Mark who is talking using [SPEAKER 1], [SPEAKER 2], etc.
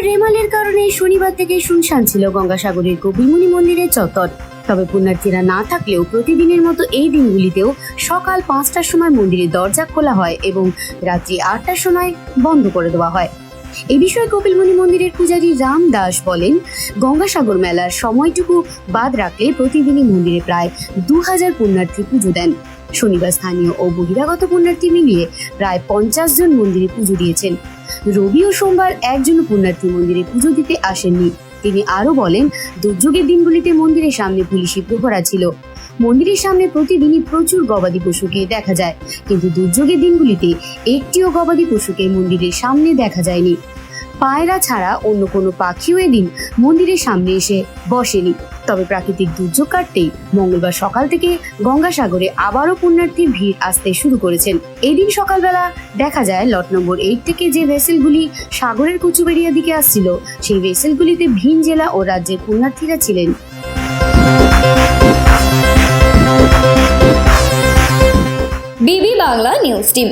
[SPEAKER 1] রেমালের কারণে শনিবার থেকে শুনশান ছিল গঙ্গাসাগরের কবিমুনি মন্দিরের চত্বর। তবে পুণ্যার্থীরা না থাকলেও প্রতিদিনের মতো এই দিনগুলিতেও সকাল পাঁচটার সময় মন্দিরের দরজা খোলা হয় এবং রাত্রি আটটার সময় বন্ধ করে দেওয়া হয়। এ বিষয়ে কপিলমণি মন্দিরের পূজারী রাম দাস বলেন, গঙ্গাসাগর মেলার সময়টুকু বাদ রাখলে প্রতিদিনই মন্দিরে প্রায় দু হাজার পুণ্যার্থী পুজো দেন। শনিবার স্থানীয় ও বহিরাগত পুণ্যার্থী মিলিয়ে প্রায় পঞ্চাশ জন মন্দিরে পুজো দিয়েছেন। রবি ও সোমবার একজন পুণ্যার্থী মন্দিরে পুজো দিতে আসেননি। তিনি আরও বলেন, দুর্যোগের দিনগুলিতে মন্দিরের সামনে পুলিশি প্রহরা ছিল। মন্দিরের সামনে প্রতিদিনই প্রচুর গবাদি পশুকে দেখা যায়, কিন্তু দুর্যোগের দিনগুলিতে একটিও গবাদি পশুকে মন্দিরের সামনে দেখা যায়নি। পায়রা ছাড়া অন্য কোনো পাখিও এদিন মন্দিরের সামনে এসে বসেনি। তবে প্রাকৃতিক দুর্যোগ কাটতেই মঙ্গলবার সকাল থেকে গঙ্গাসাগরে আবারও পুণ্যার্থীর ভিড় আসতে শুরু করেছেন। এই দিন সকালবেলা দেখা যায়, লট নম্বর এইট থেকে যে ভেসেলগুলি সাগরের কুচুবেড়িয়া দিকে আসছিল, সেই ভেসেলগুলিতে ভিন জেলা ও রাজ্যের পুণ্যার্থীরা ছিলেন।
[SPEAKER 2] বিবি বাংলা নিউজ টিম।